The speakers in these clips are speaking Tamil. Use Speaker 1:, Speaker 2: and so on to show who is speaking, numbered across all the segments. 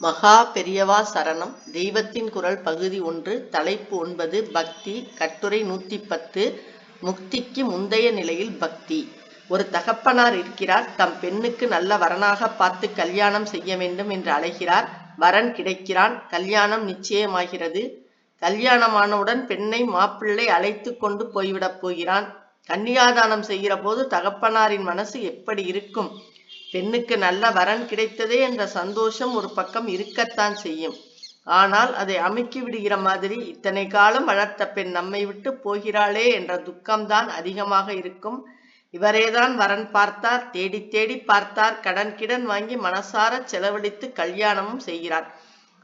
Speaker 1: மகா பெரியவா சரணம். தெய்வத்தின் குரல் பகுதி ஒன்று தலைப்பு ஒன்பது பக்தி. கட்டுரை நூத்தி பத்து முக்திக்கு முந்தைய நிலையில் பக்தி. ஒரு தகப்பனார் இருக்கிறார். தம் பெண்ணுக்கு நல்ல வரனாக பார்த்து கல்யாணம் செய்ய வேண்டும் என்று அழைகிறார் வரன் கிடைக்கிறான். கல்யாணம் நிச்சயமாகிறது. கல்யாணமானவுடன் பெண்ணை மாப்பிள்ளை அழைத்து கொண்டு போய்விடப் போகிறான். கன்னியாதானம் செய்கிற போது தகப்பனாரின் மனசு எப்படி இருக்கும்? பெண்ணுக்கு நல்ல வரன் கிடைத்ததே என்ற சந்தோஷம் ஒரு பக்கம் இருக்கத்தான் செய்யும். ஆனால் அதை அமுக்கி விடுகிற மாதிரி இத்தனை காலம் வளர்த்த பெண் நம்மை விட்டு போகிறாளே என்ற துக்கம்தான் அதிகமாக இருக்கும். இவரேதான் வரன் பார்த்தார் தேடி தேடி பார்த்தார் கடன் கிடன் வாங்கி மனசார செலவழித்து கல்யாணமும் செய்கிறார்.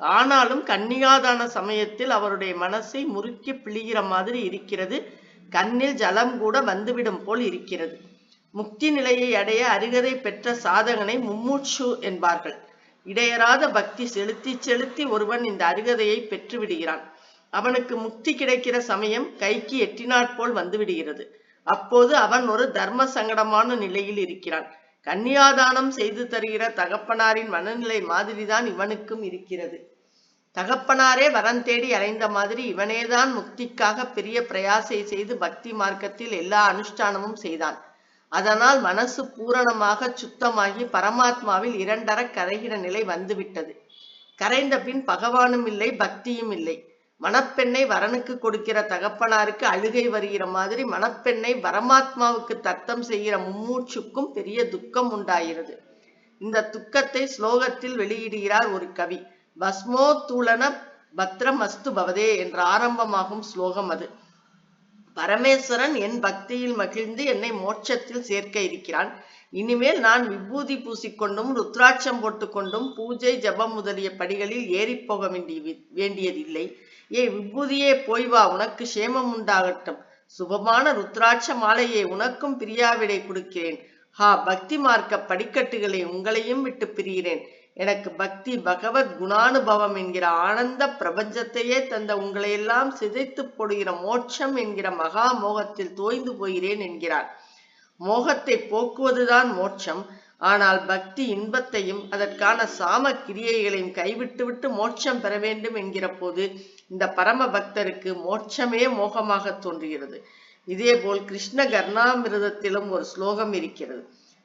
Speaker 1: ஆனாலும் கன்னியாதான சமயத்தில் அவருடைய மனசை முறுக்கி பிழிகிற மாதிரி இருக்கிறது. கண்ணில் ஜலம் கூட வந்துவிடும் போல் இருக்கிறது. முக்தி நிலையை அடைய அருகதை பெற்ற சாதகனை மும்மூச்சு என்பார்கள். இடையறாத பக்தி செலுத்தி செலுத்தி ஒருவன் இந்த அருகதையை பெற்று விடுகிறான் அவனுக்கு முக்தி கிடைக்கிற சமயம் கைக்கு எட்டினாற் போல் வந்துவிடுகிறது. அப்போது அவன் ஒரு தர்ம சங்கடமான நிலையில் இருக்கிறான். கன்னியாதானம் செய்து தருகிற தகப்பனாரின் மனநிலை மாதிரிதான் இவனுக்கும் இருக்கிறது. தகப்பனாரே வரம் தேடி அலைந்த மாதிரி இவனேதான் முக்திக்காக பெரிய பிரயாசை செய்து பக்தி மார்க்கத்தில் எல்லா அனுஷ்டானமும் செய்தான். அதனால் மனசு பூரணமாக சுத்தமாகி பரமாத்மாவில் இரண்டர கரைகிற நிலை வந்துவிட்டது. கரைந்த பின் பகவானும் இல்லை பக்தியும் இல்லை. மணப்பெண்ணை வரனுக்கு கொடுக்கிற தகப்பனாருக்கு அழுகை வருகிற மாதிரி மணப்பெண்ணை பரமாத்மாவுக்கு தத்தம் செய்கிற மும்மூச்சுக்கும் பெரிய துக்கம் உண்டாகிறது. இந்த துக்கத்தை ஸ்லோகத்தில் வெளியிடுகிறார் ஒரு கவி. பஸ்மோ தூளன பத்ரமஸ்து பவதே என்ற ஆரம்பமாகும் ஸ்லோகம் அது. பரமேஸ்வரன் என் பக்தியில் மகிழ்ந்து என்னை மோட்சத்தில் சேர்க்க இருக்கிறான். இனிமேல் நான் விபூதி பூசிக்கொண்டும் ருத்ராட்சம் போட்டுக்கொண்டும் பூஜை ஜபம் முதலிய படிகளில் ஏறிப்போக போக வேண்டிய வேண்டியதில்லை. ஏ விபூதியே போய் வா உனக்கு சேமம் உண்டாகட்டும். சுபமான ருத்ராட்ச மாலையை உனக்கும் பிரியாவிடை கொடுக்கிறேன். ஹா பக்தி மார்க்க படிக்கட்டுகளை உங்களையும் விட்டு பிரிகிறேன். எனக்கு பக்தி பகவத் குணானுபவம் என்கிற ஆனந்த பிரபஞ்சத்தையே தந்த உங்களையெல்லாம் சிதைத்து போடுகிற மோட்சம் என்கிற மகா மோகத்தில் தோய்ந்து போகிறேன் என்கிறார். மோகத்தை போக்குவதுதான் மோட்சம். ஆனால் பக்தி இன்பத்தையும் அதற்கான சாம கிரியைகளையும் கைவிட்டுவிட்டு மோட்சம் பெற வேண்டும் என்கிற போது இந்த பரம பக்தருக்கு மோட்சமே மோகமாக தோன்றுகிறது. இதேபோல் கிருஷ்ண கர்ணாமிரதத்திலும் ஒரு ஸ்லோகம் இருக்கிறது.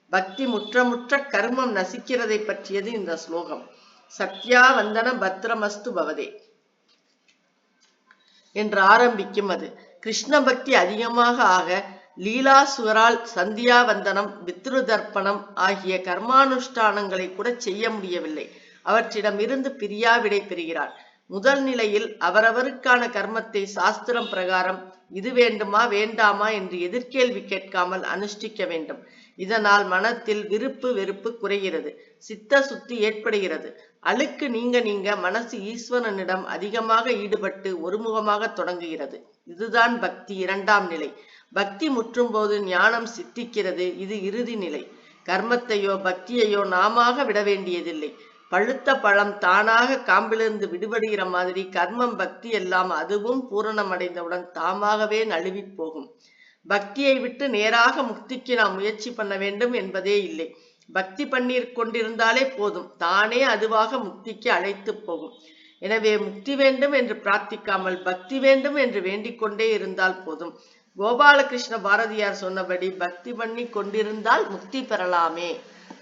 Speaker 1: பக்தி முற்றமுற்ற கர்மம் நசிக்கிறதை பற்றியது இந்த ஸ்லோகம். சத்யா வந்தன பத்ரமஸ்து பவதே. என்று ஆரம்பிக்கும் அது. கிருஷ்ண பக்தி அதிகமாக ஆக லீலாசுவரால் சந்தியா வந்தனம் பித்ரு தர்ப்பணம் ஆகிய கர்மானுஷ்டானங்களை கூட செய்ய முடியவில்லை. அவற்றிடமிருந்து பிரியா விடை பெறுகிறார். முதல் நிலையில் அவரவருக்கான கர்மத்தை சாஸ்திரம் பிரகாரம் இது வேண்டுமா வேண்டாமா என்று எதிர்கேள்வி கேட்காமல் அனுஷ்டிக்க வேண்டும். இதனால் மனத்தில் விருப்பு வெறுப்பு குறைகிறது. சித்த சுத்தி ஏற்படுகிறது. அழுக்கு நீங்க நீங்க மனசு ஈஸ்வரனிடம் அதிகமாக ஈடுபட்டு ஒருமுகமாக தொடங்குகிறது. இதுதான் பக்தி இரண்டாம் நிலை. பக்தி முற்றும் போது ஞானம் சித்திக்கிறது. இது இறுதி நிலை. கர்மத்தையோ பக்தியையோ நாம விட வேண்டியதில்லை. பழுத்த பழம் தானாக காம்பிலிருந்து விடுபடுகிற மாதிரி கர்மம் பக்தி எல்லாம் அதுவும் பூரணமடைந்தவுடன் தாமாகவே நழுவி போகும். பக்தியை விட்டு நேராக முக்திக்கு நாம் முயற்சி பண்ண வேண்டும் என்பதே இல்லை. பக்தி பண்ணீர் கொண்டிருந்தாலே போதும். தானே அதுவாக முக்திக்கு அழைத்து போகும். எனவே முக்தி வேண்டும் என்று பிரார்த்திக்காமல் பக்தி வேண்டும் என்று வேண்டிக் கொண்டே இருந்தால் போதும். கோபாலகிருஷ்ண பாரதியார் சொன்னபடி பக்தி பண்ணி கொண்டிருந்தால் முக்தி பெறலாமே.